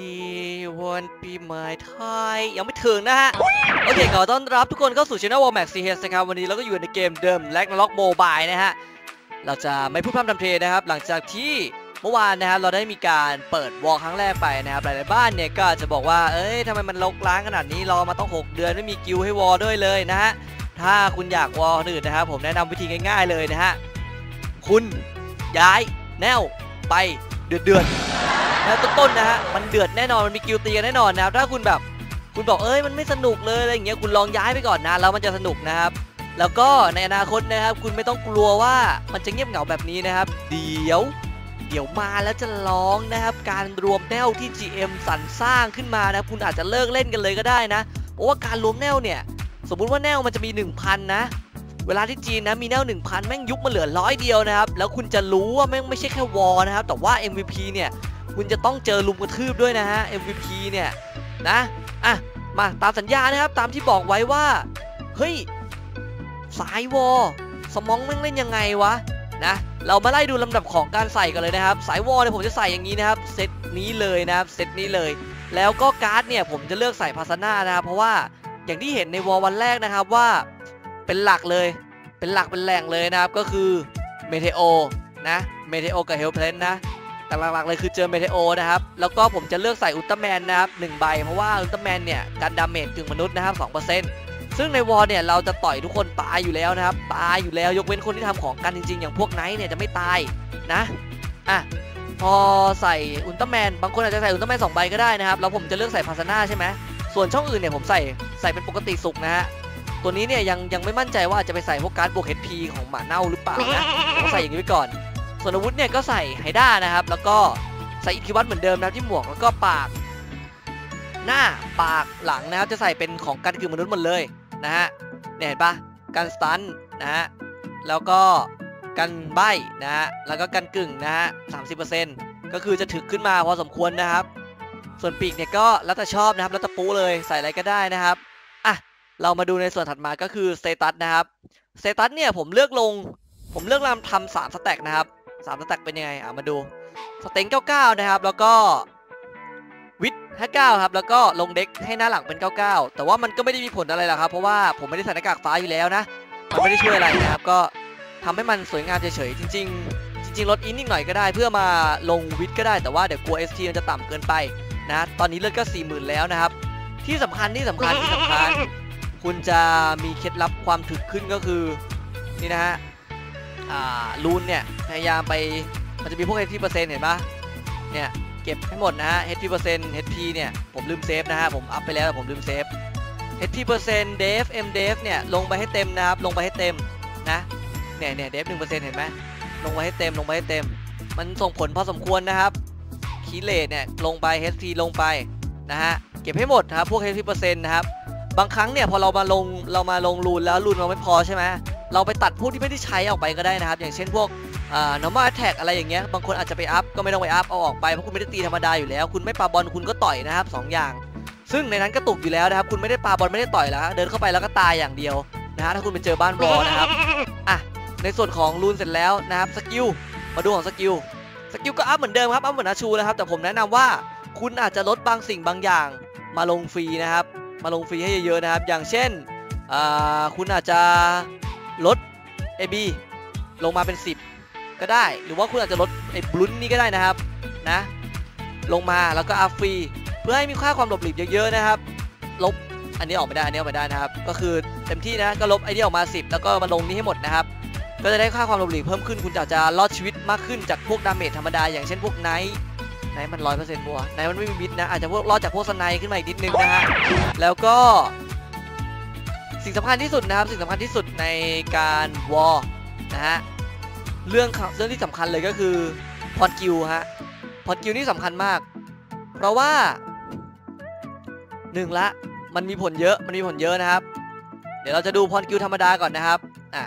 ดีวันปีใหม่ไทย ยังไม่ถึงนะฮะ โอเคขอต้อนรับทุกคนเข้าสู่ช่อง War Max CS นะครับ วันนี้เราก็อยู่ในเกมเดิม l a g n a r o k Mobile นะฮะ เราจะไม่พูดพร่ำทำเพลงนะครับ หลังจากที่เมื่อวานนะครับเราได้มีการเปิดวอลครั้งแรกไปนะครับหลายๆบ้านเนี่ยก็จะบอกว่าเอ้ยทำไมมันลกล้างขนาดนี้รอมาต้อง 6 เดือนไม่มีกิลให้วอลด้วยเลยนะฮะถ้าคุณอยากวอลอื่นนะครับผมแนะนำวิธีง่าย ๆเลยนะฮะคุณย้ายแนวไปเดือดเดือดๆ แล้วต้นๆนะฮะมันเดือดแน่นอนมันมีกิลตีกันแน่นอนนะครับถ้าคุณแบบคุณบอกเอ้ยมันไม่สนุกเลยอะไรอย่างเงี้ยคุณลองย้ายไปก่อนนะแล้วมันจะสนุกนะครับ แล้วก็ในอนาคตนะครับ คุณไม่ต้องกลัวว่ามันจะเงียบเหงาแบบนี้นะครับ เดี๋ยว เดี๋ยวมาแล้วจะร้องนะครับ การรวมแนวที่ GM สรรสร้างขึ้นมานะคุณอาจจะเลิกเล่นกันเลยก็ได้นะเพราะว่าการรวมแนวเนี่ย สมมุติว่าแนวมันจะมี 1,000 นะ เวลาที่จีนนะมีแนว1,000 แม่งยุบมาเหลือร้อยเดียวนะครับแล้วคุณจะรู้ว่าแม่งไม่ใช่แค่วอนะครับแต่ว่า MVP เนี่ย คุณจะต้องเจอลุมกระทืบด้วยนะฮะ MVP เนี่ยนะอะมาตามสัญญานะครับตามที่บอกไว้ว่า เฮ้ย สายวอลสมองแม่งเล่นยังไงวะนะเรามาไล่ดูลำดับของการใส่กันเลยนะครับ สายวอลเนี่ยผมจะใส่อย่างนี้นะครับเซตนี้เลยนะครับเซตนี้เลย แล้วก็การ์ดเนี่ยผมจะเลือกใส่พาสนานะครับเพราะว่าอย่างที่เห็นในวอลวันแรกนะครับว่าเป็นหลักเลย เป็นหลักเป็นแหล่งเลยนะครับก็คือเมเทโอนะเมเทโอกับเฮลเพลนนะ แต่หลักๆเลยคือเจอเมเทโอนะครับ แล้วก็ผมจะเลือกใส่อุลตร้าแมนนะครับหนึ่งใบ เพราะว่าอุลตร้าแมนเนี่ยกันดาเมจถึงมนุษย์นะครับ2%ซึ่งในวอลเนี่ยเราจะต่อยทุกคนตายอยู่แล้วนะครับตายอยู่แล้วยกเว้นคนที่ทำของกันจริงๆ อย่างพวกไนท์เนี่ยจะไม่ตายนะอะพอใส่อุลตร้าแมนบางคนอาจจะใส่อุลตร้าแมนสองใบก็ได้นะครับแล้วผมจะเลือกใส่พาสนาใช่ไหมส่วนช่องอื่นเนี่ยผมใส่ใส่เป็นปกติสุกนะฮะตัวนี้เนี่ยยังยังไม่มั่นใจว่าจะไปใส่พวกการ์ดบวก HP ของหมาเน่าหรือเปล่านะผมใส่อย่างนี้ไว้ก่อน ส่วนอาวุธเนี่ยก็ใส่ไฮด้านะครับ แล้วก็ใส่อิทธิวัตเหมือนเดิมนะครับที่หมวกแล้วก็ปาก หน้าปากหลังนะครับ จะใส่เป็นของกันคือมนุษย์หมดเลยนะฮะเนี่ยเห็นปะกันสตันนะฮะแล้วก็กันใบนะฮะแล้วก็กันกึ่งนะฮะสามสิบเปอร์เซ็นต์ก็คือจะถึกขึ้นมาพอสมควรนะครับ ส่วนปีกเนี่ยก็แล้วแต่ชอบนะครับ แล้วแต่ปูเลยใส่อะไรก็ได้นะครับอะเรามาดูในส่วนถัดมาก็คือสเตตัสนะครับสเตตัสเนี่ยผมเลือกลงผมเลือกรำทำสามสแต็กนะครับ สามสแต็กเป็นยังไงอะมาดูสเต็ง99นะครับ แล้วก็วิท59ครับ แล้วก็ลงเด็กให้หน้าหลังเป็น99แต่ว่ามันก็ไม่ได้มีผลอะไรหรอกครับ เพราะว่าผมไม่ได้ใส่หน้ากากฟ้าอยู่แล้วนะ มันไม่ได้ช่วยอะไรนะครับ ก็ทำให้มันสวยงามเฉยๆ จริง ๆ จริงๆลดอินนิดหน่อยก็ได้เพื่อมาลงวิทก็ได้แต่ว่าเดี๋ยวกลัว ST มันจะต่ำเกินไปนะ ตอนนี้เลือดก็40,000แล้วนะครับ ที่สำคัญที่สำคัญที่สำคัญ คุณจะมีเคล็ดลับความถึกขึ้นก็คือนี่นะฮะอ่ารูนเนี่ย พยายามไปมันจะมีพวก HP เปอร์เซ็นต์เห็นปะเนี่ยเก็บให้หมดนะฮะ HP เปอร์เซ็นต์ HP เนี่ยผมลืมเซฟนะฮะผมอัพไปแล้วแต่ผมลืมเซฟ HP เปอร์เซ็นต์ Def M Def เนี่ยลงไปให้เต็มนะครับลงไปให้เต็มนะเนี่ยเนี่ย Def หนึ่งเปอร์เซ็นต์เห็นไหมลงไปให้เต็มลงไปให้เต็ม มันส่งผลพอสมควรนะครับคีเลตเนี่ยลงไป HP ลงไปนะฮะเก็บให้หมดครับพวก HP เปอร์เซ็นต์นะครับบางครั้งเนี่ยพอเรามาลงเรามาลงรูนแล้วรูนเราไม่พอใช่ไหมเราไปตัดพวกที่ไม่ได้ใช้ออกไปก็ได้นะครับ อย่างเช่นพวก อ่า normal attack อะไรอย่างเงี้ย บางคนอาจจะไปอัพก็ไม่ต้องไปอัพเอาออกไปเพราะคุณไม่ได้ตีธรรมดาอยู่แล้ว คุณไม่ปาบอลคุณก็ต่อยนะครับสองอย่าง ซึ่งในนั้นก็ตกอยู่แล้วนะครับ คุณไม่ได้ปาบอลไม่ได้ต่อยแล้วเดินเข้าไปแล้วก็ตายอย่างเดียวนะฮะถ้าคุณไปเจอบ้านบอลนะครับ อะ ในส่วนของรูนเสร็จแล้วนะครับ สกิล มาดูของสกิล สกิลก็อัพเหมือนเดิมครับ อัพเหมือนอาชูนะครับ แต่ผมแนะนำว่าคุณอาจจะลดบางสิ่งบางอย่าง มาลงฟรีนะครับ มาลงฟรีให้เยอะๆนะครับ อย่างเช่น อ่า คุณอาจจะลด AB ลงมาเป็น 10 ก็ได้ หรือว่าคุณอาจจะลดไอ้บลุนนี่ก็ได้นะครับนะลงมาแล้วก็อัพฟรีเพื่อให้มีค่าความหลบหลีกเยอะๆนะครับ ลบอันนี้ออกไม่ได้อันนี้ออกไม่ได้นะครับ ก็คือเต็มที่นะก็ลบไอ้นี่ออกมา 10 แล้วก็มาลงนี้ให้หมดนะครับ ก็จะได้ค่าความหลบหลีกเพิ่มขึ้นคุณอาจจะรอดชีวิตมากขึ้นจากพวกดาเมจธรรมดาอย่างเช่นพวกไนท์ไนท์มันร้อยเปอร์เซ็นต์บัวไนท์มันไม่มีบิดนะอาจจะพวกรอดจากพวกสไนท์ขึ้นมาอีกนิดนึงนะฮะแล้วก็ สิ่งสำคัญที่สุดนะครับ สิ่งสำคัญที่สุดในการวอนะฮะ เรื่องเรื่องที่สำคัญเลยก็คือพอดกิลฮะพอดกิลนี่สำคัญมาก เพราะว่าหนึ่งละมันมีผลเยอะมันมีผลเยอะนะครับ เดี๋ยวเราจะดูพอดกิลธรรมดาก่อนนะครับอะ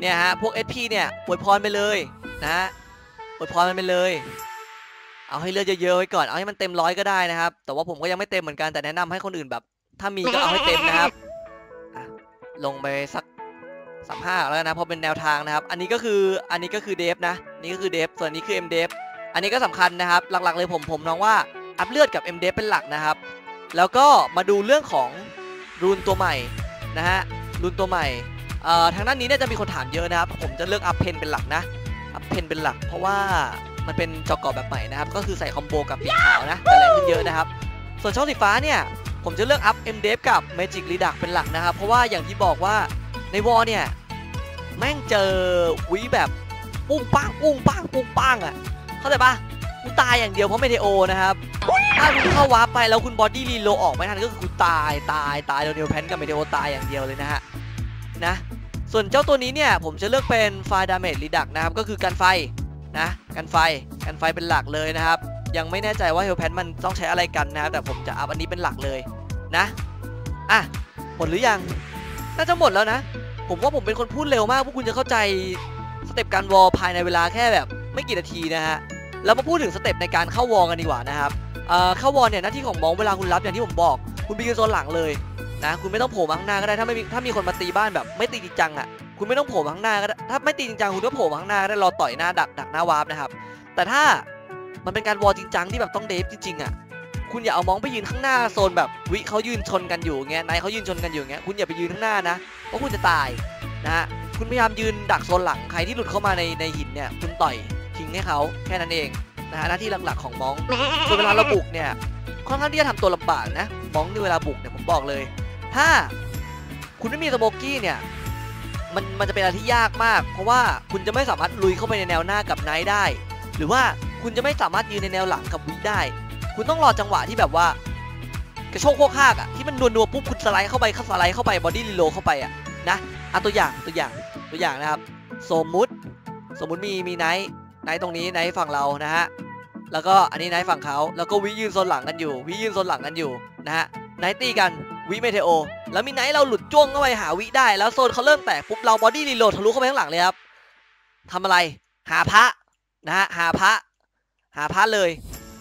เนี่ยฮะพวก SP เนี่ยอวยพรไปเลยนะฮะอวยพรมันไปเลย เอาให้เลือดเยอะๆไว้ก่อนเอาให้มันเต็มร้อยก็ได้นะครับ แต่ว่าผมก็ยังไม่เต็มเหมือนกันแต่แนะนำให้คนอื่นแบบ ถ้ามีก็เอาให้เต็มนะครับลงไปสัก สามห้าแล้วนะเพราะเป็นแนวทางนะครับ อันนี้ก็คืออันนี้ก็คือเดฟนะนี่ก็คือเดฟส่วนนี้คือ M เดฟอันนี้ก็สำคัญนะครับหลักๆเลยผมผมน้องว่าอัพเลือดกับ m d f เป็นหลักนะครับ แล้วก็มาดูเรื่องของรูนตัวใหม่นะฮะรูนตัวใหม่เอ่อทางด้านนี้เนี่ยจะมีคนถามเยอะนะครับ ผมจะเลือกอัพเพนเป็นหลักนะอัพเพนเป็นหลัก เพราะว่ามันเป็นจอกรอบแบบใหม่นะครับ ก็คือใส่คอมโบกับปีกขาวนะแต่แรงขึ้นเยอะนะครับ ส่วนช่องสีฟ้าเนี่ยผมจะเลือกอัพ m d f กับ Magic r e d u c เป็นหลักนะครับ เพราะว่าอย่างที่บอกว่า ในวอลเนี่ยแม่งเจอวิแบบปุ้งปังปุ้งปังปุ้งปังอะเข้าใจปะคุณตายอย่างเดียวเพราะเมเทโอนะครับถ้าคุณเข้าวาร์ปไปแล้วคุณบอดี้รีโลออกไม่ทันก็คือคุณตายตายตายโดนเนลแพนกับเมเทโอตายอย่างเดียวเลยนะฮะนะส่วนเจ้าตัวนี้เนี่ยผมจะเลือกเป็นไฟดาเมจรีดักนะครับก็คือกันไฟนะกันไฟกันไฟเป็นหลักเลยนะครับ ยังไม่แน่ใจว่าเฮลแพนมันต้องใช้อะไรกันนะครับแต่ผมจะอัพอันนี้เป็นหลักเลยนะอะหมดหรือยัง น่าจะหมดแล้วนะ ผมว่าผมเป็นคนพูดเร็วมากพวกคุณจะเข้าใจสเต็ปการวอลภายในเวลาแค่แบบไม่กี่นาทีนะฮะเรามาพูดถึงสเต็ปในการเข้าวอลกันดีกว่านะครับเอ่อเข้าวอลเนี่ยหน้าที่ของมองเวลาคุณรับอย่างที่ผมบอก คุณไปยืนโซนหลังเลยนะคุณไม่ต้องโผล่มาข้างหน้าก็ได้ถ้าไม่มีถ้ามีคนมาตีบ้านแบบไม่ตีจริงจังอะคุณไม่ต้องโผล่มาข้างหน้าก็ได้ถ้าไม่ตีจริงจังคุณก็โผล่มาข้างหน้าก็ได้รอต่อยหน้าดักดักหน้าวาร์ปนะครับแต่ถ้ามันเป็นการวอลจริงจังที่แบบต้องเดฟจริงๆอะ คุณอย่าเอามองไปยืนข้างหน้าโซนแบบวิเขายืนชนกันอยู่เงี้ยนายเขายืนชนกันอยู่เงี้ยคุณอย่าไปยืนข้างหน้านะเพราะคุณจะตายนะฮะคุณพยายามยืนดักโซนหลังใครที่หลุดเข้ามาในในหินเนี่ยคุณต่อยทิ้งให้เขาแค่นั้นเองนะฮะหน้าที่หลักๆของมองส่วนเวลาเราบุกเนี่ยค่อนข้างที่จะทำตัวลำบากนะมองในเวลาบุกเนี่ยผมบอกเลย ถ้าคุณไม่มีสโมกกี้เนี่ยมันมันจะเป็นอะไรที่ยากมาก เพราะว่าคุณจะไม่สามารถลุยเข้าไปในแนวหน้ากับไนท์ได้ หรือว่าคุณจะไม่สามารถยืนในแนวหลังกับวิได้ คุณต้องรอจังหวะที่แบบว่ากระโชกโคกหากอะที่มันนัวๆปุ๊บคุณสไลด์เข้าไปเข้าสไลด์เข้าไปบอดี้รีโลเข้าไปอะนะอะตัวอย่างตัวอย่างตัวอย่างนะครับ สมมุติสมมุติมีมีไนท์ไนท์ตรงนี้ไนท์ฝั่งเรานะฮะแล้วก็อันนี้ไนท์ฝั่งเขาแล้วก็วิยืนโซนหลังกันอยู่ วิยืนโซนหลังกันอยู่นะฮะไนท์ตีกันวิเมเทโอ แล้วมีไนท์เราหลุดจ้วงเข้าไปหาวิได้ แล้วโซนเขาเริ่มแตกปุ๊บเราบอดี้รีโหลดทะลุเข้าไปข้างหลังเลยครับทำอะไรหาพระนะฮะหาพระหาพระเลย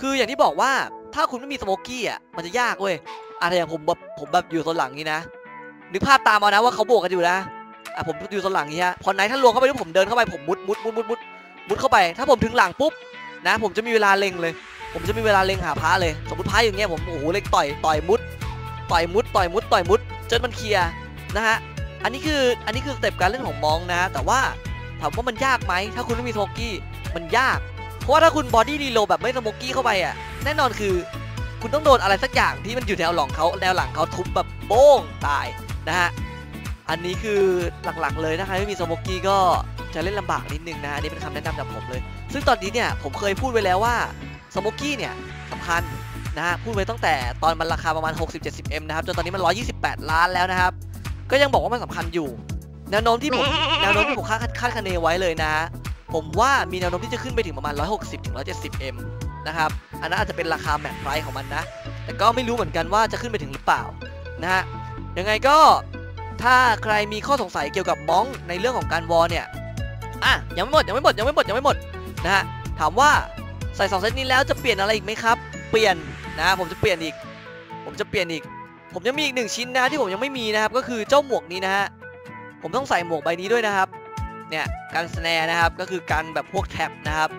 คืออย่างที่บอกว่าถ้าคุณไม่มีสโมกกี้อะมันจะยากเว้ยอะไรอย่างผมแบบผมแบบอยู่โซนหลังนี้นะนึกภาพตามเอานะว่าเขาบวกกันอยู่นะอะผมอยู่โซนหลังนี้ฮะพอไนท์ท่านลวงเข้าไปปุ๊บผมเดินเข้าไปผมมุดมุดมุดมุดมุดมุดเข้าไป ถ้าผมถึงหลังปุ๊บนะ ผมจะมีเวลาเล็งเลย ผมจะมีเวลาเล็งหาพระเลย สมมติพระอย่างเงี้ยผมโอ้โหเล็งต่อยต่อยมุดต่อยมุดต่อยมุดต่อยมุดจนมันเคลียร์นะฮะอันนี้คืออันนี้คือสเต็ปการเล่นของมองนะ แต่ว่าถามว่ามันยากไหมถ้าคุณไม่มีสโมกกี้มันยาก เพราะว่าถ้าคุณบอดี้รีโลแบบไม่สโมกกี้เข้าไปอะแน่นอนคือ คุณต้องโดนอะไรสักอย่างที่มันอยู่แนวหลังเขาแนวหลังเขาทุบแบบโป้งตายนะฮะอันนี้คือหลักๆเลยถ้าใครไม่มีสโมกกี้ก็จะเล่นลำบากนิดนึงนะอันนี้เป็นคำแนะนำจากผมเลย ซึ่งตอนนี้เนี่ยผมเคยพูดไว้แล้วว่าสโมกกี้เนี่ยสำคัญนะฮะพูดไว้ตั้งแต่ตอนมันราคาประมาณ 60-70M นะครับจนตอนนี้มัน 128 ล้านแล้วนะครับ ก็ยังบอกว่ามันสำคัญอยู่ แนวโน้มที่ผมแนวโน้มที่ผมคาดคาดคะเนไว้เลยนะ ผมว่ามีแนวโน้มที่จะขึ้นไปถึงประมาณ 160-170M นะครับ อันนั้นอาจจะเป็นราคาแม็กไพร์ของมันนะ แต่ก็ไม่รู้เหมือนกันว่าจะขึ้นไปถึงหรือเปล่านะฮะ ยังไงก็ถ้าใครมีข้อสงสัยเกี่ยวกับมองในเรื่องของการวอลเนี่ย อะยังไม่หมดยังไม่หมดยังไม่หมดยังไม่หมดนะฮะ ถามว่าใส่สองเซตนี้แล้วจะเปลี่ยนอะไรอีกไหมครับ เปลี่ยนนะผมจะเปลี่ยนอีก ผมจะเปลี่ยนอีก ผมยังมีอีกหนึ่งชิ้นนะที่ผมยังไม่มีนะครับ ก็คือเจ้าหมวกนี้นะฮะ ผมต้องใส่หมวกใบนี้ด้วยนะครับ เนี่ยการสแนร์นะครับก็คือการแบบพวกแท็บนะครับ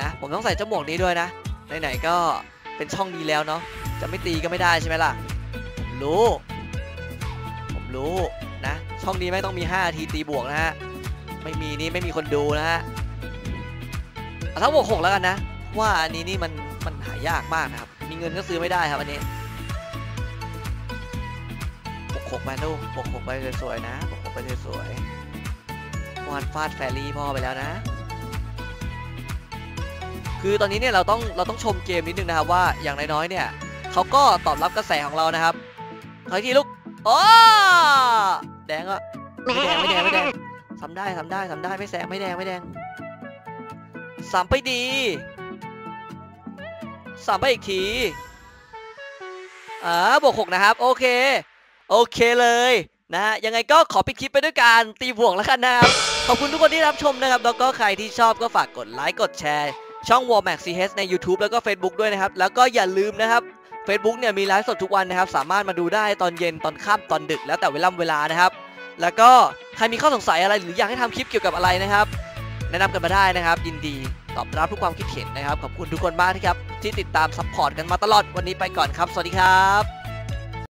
นะผมต้องใส่เจ้าหมวกนี้ด้วยนะไหนๆก็เป็นช่องนี้แล้วเนาะจะไม่ตีก็ไม่ได้ใช่ไหมล่ะผมรู้ผมรู้นะช่องนี้ไม่ต้องมี5นาทีตีบวกนะฮะไม่มีนี่ไม่มีคนดูนะฮะเอาทั้งบวกหกแล้วกันนะว่าอันนี้นี่มันมันหายากมากนะครับมีเงินก็ซื้อไม่ได้ครับอันนี้บวกหกมาดูบวกหกไปสวยๆนะบวกหกไปสวยๆ วานฟาดแฟรี่พ่อไปแล้วนะ คือตอนนี้เนี่ยเราต้องเราต้องชมเกมนิดนึงนะครับว่าอย่างน้อยๆเนี่ยเขาก็ตอบรับกระแสของเรานะครับขออีกทีลูกโอ้แดงอะไม่แดงไม่แดงไม่แดงทำได้ทำได้ทำได้ไม่แซงไม่แดงไม่แดงสามไปดีสามไปอีกทีอ่าบวกหกนะครับ โอเค โอเคเลยนะฮะยังไงก็ขอปิดคลิปไปด้วยการตีบวกแล้วกันนะครับ ขอบคุณทุกคนที่รับชมนะครับ แล้วก็ใครที่ชอบก็ฝากกดไลค์กดแชร์ ช่อง Warmax CH ใน YouTube แล้วก็ Facebook ด้วยนะครับ แล้วก็อย่าลืมนะครับ Facebook เนี่ยมีไลฟ์สดทุกวันนะครับ สามารถมาดูได้ตอนเย็นตอนค่ำตอนดึก แล้วแต่เวลาเวลานะครับ แล้วก็ใครมีข้อสงสัยอะไรหรืออยากให้ทำคลิปเกี่ยวกับอะไรนะครับ แนะนำกันมาได้นะครับ ยินดีตอบรับทุกความคิดเห็นนะครับขอบคุณทุกคนมากที่ครับที่ติดตามซัพพอร์ตกันมาตลอดวันนี้ไปก่อนครับ สวัสดีครับ